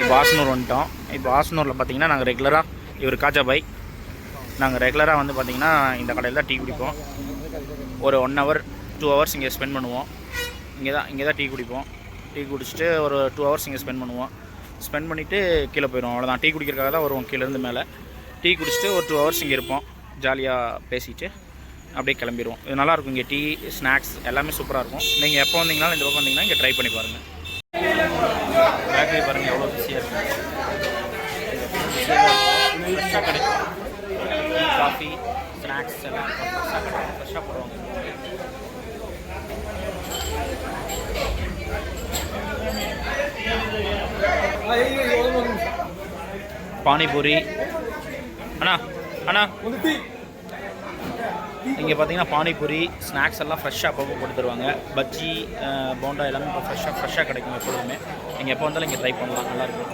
இப்போ ஆசனூர் வந்துட்டோம். இப்போ ஆசனூரில் பார்த்தீங்கன்னா நாங்கள் ரெகுலராக இவர் காஜா பாய். நாங்கள் ரெகுலராக வந்து பார்த்தீங்கன்னா இந்த கடையில் தான் டீ குடிப்போம். ஒரு ஒன் ஹவர் டூ ஹவர்ஸ் இங்கே ஸ்பெண்ட் பண்ணுவோம். இங்கே தான் இங்கே தான் டீ குடிப்போம். டீ குடிச்சிட்டு ஒரு டூ ஹவர்ஸ் இங்கே ஸ்பெண்ட் பண்ணுவோம். ஸ்பெண்ட் பண்ணிவிட்டு கீழே போயிடுவோம். அவ்வளோதான் டீ குடிக்கிறதுக்காக தான் வருவோம் கீழேருந்து மேலே. டீ குடிச்சிட்டு ஒரு டூ ஹவர்ஸ் இங்கே இருப்போம். ஜாலியாக பேசிட்டு அப்படியே கிளம்பிடுவோம். இது நல்லாயிருக்கும் இங்கே டீ ஸ்நாக்ஸ் எல்லாமே சூப்பராக இருக்கும். நீங்கள் எப்போ வந்தீங்கனாலும் இந்த பக்கம் வந்தீங்கன்னா இங்கே ட்ரை பண்ணி பாருங்கள் பேக்கரி பாருங்கள் எவ்வளோ பிஸியாக இருக்கும் ஃப்ரெஷ்ஷாக கிடைக்கும் காஃபி எல்லாம் ஃப்ரெஷ்ஷாக போடுவாங்க பானிபூரி. அண்ணா அண்ணா. இங்கே பார்த்தீங்கன்னா பானிபூரி ஸ்நாக்ஸ் எல்லாம் ஃப்ரெஷ்ஷாக அப்பப்போ போட்டு தருவாங்க. பஜ்ஜி போண்டா எல்லாமே இப்போ ஃப்ரெஷ்ஷாக ஃப்ரெஷ்ஷாக கிடைக்கும் எப்பொழுதுமே நீங்கள் எப்போ வந்தாலும் இங்கே ட்ரை பண்ணலாம். நல்லாயிருக்கும்